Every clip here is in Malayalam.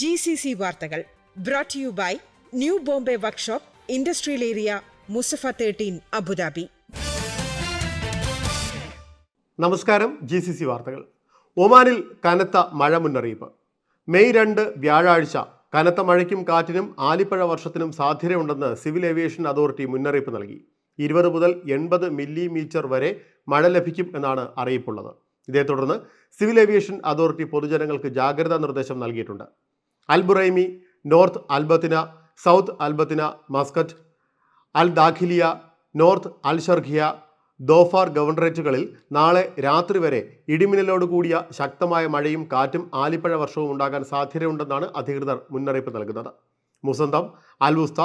ജി സി സി വാർത്തകൾ brought you by new Bombay workshop industrial area Musaffah thirteen Abu Dhabi നമസ്കാരം ജി സി സി വാർത്തകൾ. ഒമാനിൽ കനത്ത മഴ മുന്നറിയിപ്പ്. മെയ് രണ്ട് വ്യാഴാഴ്ച കനത്ത മഴയ്ക്കും കാറ്റിനും ആലിപ്പഴ വർഷത്തിനും സാധ്യതയുണ്ടെന്ന് സിവിൽ ഏവിയേഷൻ അതോറിറ്റി മുന്നറിയിപ്പ് നൽകി. ഇരുപത് മുതൽ എൺപത് മില്ലിമീറ്റർ വരെ മഴ ലഭിക്കും എന്നാണ് അറിയിപ്പുള്ളത്. ഇതേ തുടർന്ന് സിവിൽ ഏവിയേഷൻ അതോറിറ്റി പൊതുജനങ്ങൾക്ക് ജാഗ്രതാ നിർദ്ദേശം നൽകിയിട്ടുണ്ട്. Al Buraimi north Al Batinah south Al Batinah Muscat Al Dakhiliyah north Al Sharqiyah Dhofar ഗവർണറേറ്റുകളിൽ നാളെ രാത്രി വരെ ഇടിമിന്നലോട് കൂടിയ ശക്തമായ മഴയും കാറ്റും ആലിപ്പഴ വർഷവും ഉണ്ടാകാൻ സാധ്യതയുണ്ടെന്നാണ് അധികൃതർ മുന്നറിയിപ്പ് നൽകുന്നത്. Musandam Al Wusta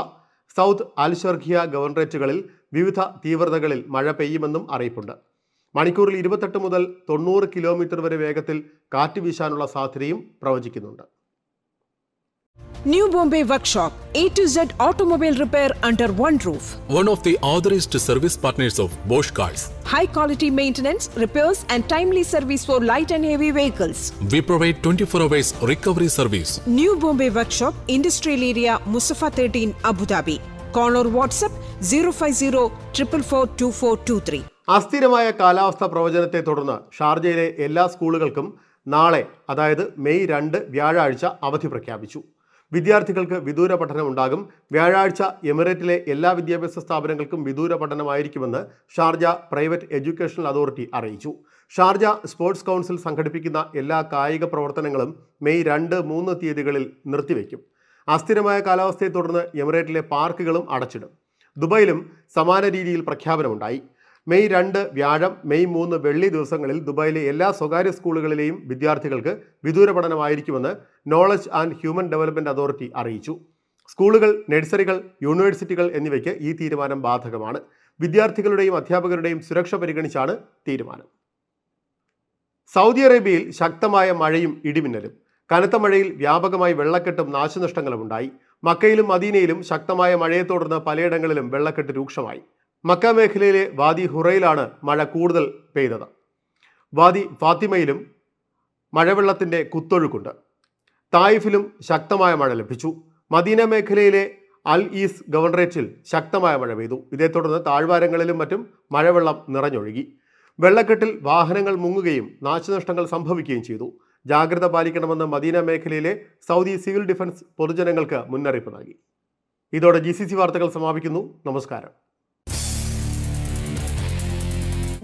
South Al Sharqiya ഗവർണറേറ്റുകളിൽ വിവിധ തീവ്രതകളിൽ മഴ പെയ്യുമെന്നും അറിയിപ്പുണ്ട്. മണിക്കൂറിൽ ഇരുപത്തെട്ട് മുതൽ തൊണ്ണൂറ് കിലോമീറ്റർ വരെ വേഗത്തിൽ കാറ്റ് വീശാനുള്ള സാധ്യതയും പ്രവചിക്കുന്നുണ്ട്. New Bombay Workshop, A to Z automobile repair under one roof. one of the authorized service partners of Bosch Cars. high quality maintenance, repairs, and timely service for light and heavy vehicles. We provide 24 hours recovery service. New Bombay Workshop, Industrial Area, Musafa 13, Abu Dhabi. Call or WhatsApp 050 444 2423. അസ്ഥിരമായ കാലാവസ്ഥ പ്രവചനത്തെ തുടർന്ന് ഷാർജയിലെ എല്ലാ സ്കൂളുകൾക്കും നാളെ അതായത് മെയ് രണ്ട് വ്യാഴാഴ്ച അവധി പ്രഖ്യാപിച്ചു വിദ്യാർത്ഥികൾക്ക് വിദൂര പഠനം ഉണ്ടാകും. വ്യാഴാഴ്ച എമിറേറ്റിലെ എല്ലാ വിദ്യാഭ്യാസ സ്ഥാപനങ്ങൾക്കും വിദൂര പഠനമായിരിക്കുമെന്ന് ഷാർജ പ്രൈവറ്റ് എഡ്യൂക്കേഷണൽ അതോറിറ്റി അറിയിച്ചു. ഷാർജ സ്പോർട്സ് കൗൺസിൽ സംഘടിപ്പിക്കുന്ന എല്ലാ കായിക പ്രവർത്തനങ്ങളും മെയ് രണ്ട് മൂന്ന് തീയതികളിൽ നിർത്തിവെക്കും അസ്ഥിരമായ കാലാവസ്ഥയെ തുടർന്ന് എമിറേറ്റിലെ പാർക്കുകളും അടച്ചിടും. ദുബായിലും സമാന രീതിയിൽ പ്രഖ്യാപനമുണ്ടായി. മെയ് രണ്ട് വ്യാഴം മെയ് മൂന്ന് വെള്ളി ദിവസങ്ങളിൽ ദുബായിലെ എല്ലാ സ്വകാര്യ സ്കൂളുകളിലെയും വിദ്യാർത്ഥികൾക്ക് വിദൂര പഠനമായിരിക്കുമെന്ന് knowledge and human development authority അറിയിച്ചു. സ്കൂളുകൾ നഴ്സറികൾ യൂണിവേഴ്സിറ്റികൾ എന്നിവയ്ക്ക് ഈ തീരുമാനം ബാധകമാണ്. വിദ്യാർത്ഥികളുടെയും അധ്യാപകരുടെയും സുരക്ഷ പരിഗണിച്ചാണ് തീരുമാനം. സൗദി അറേബ്യയിൽ ശക്തമായ മഴയും ഇടിമിന്നലും. കനത്ത മഴയിൽ വ്യാപകമായി വെള്ളക്കെട്ടും നാശനഷ്ടങ്ങളും ഉണ്ടായി മക്കയിലും മദീനയിലും ശക്തമായ മഴയെ തുടർന്ന് പലയിടങ്ങളിലും വെള്ളക്കെട്ട് രൂക്ഷമായി. മക്ക മേഖലയിലെ വാദി ഹുറയിലാണ് മഴ കൂടുതൽ പെയ്തത്. വാദി ഫാത്തിമയിലും മഴവെള്ളത്തിന്റെ കുത്തൊഴുക്കുണ്ട്. തായിഫിലും ശക്തമായ മഴ ലഭിച്ചു. മദീന മേഖലയിലെ അൽ ഈസ് ഗവർണറേറ്റിൽ ശക്തമായ മഴ പെയ്തു. ഇതേ തുടർന്ന് താഴ്വാരങ്ങളിലും മറ്റും മഴവെള്ളം നിറഞ്ഞൊഴുകി. വെള്ളക്കെട്ടിൽ വാഹനങ്ങൾ മുങ്ങുകയും നാശനഷ്ടങ്ങൾ സംഭവിക്കുകയും ചെയ്തു. ജാഗ്രത പാലിക്കണമെന്ന് മദീന മേഖലയിലെ സൗദി സിവിൽ ഡിഫൻസ് പൊതുജനങ്ങൾക്ക് മുന്നറിയിപ്പ് നൽകി. ഇതോടെ ജി വാർത്തകൾ സമാപിക്കുന്നു. നമസ്കാരം.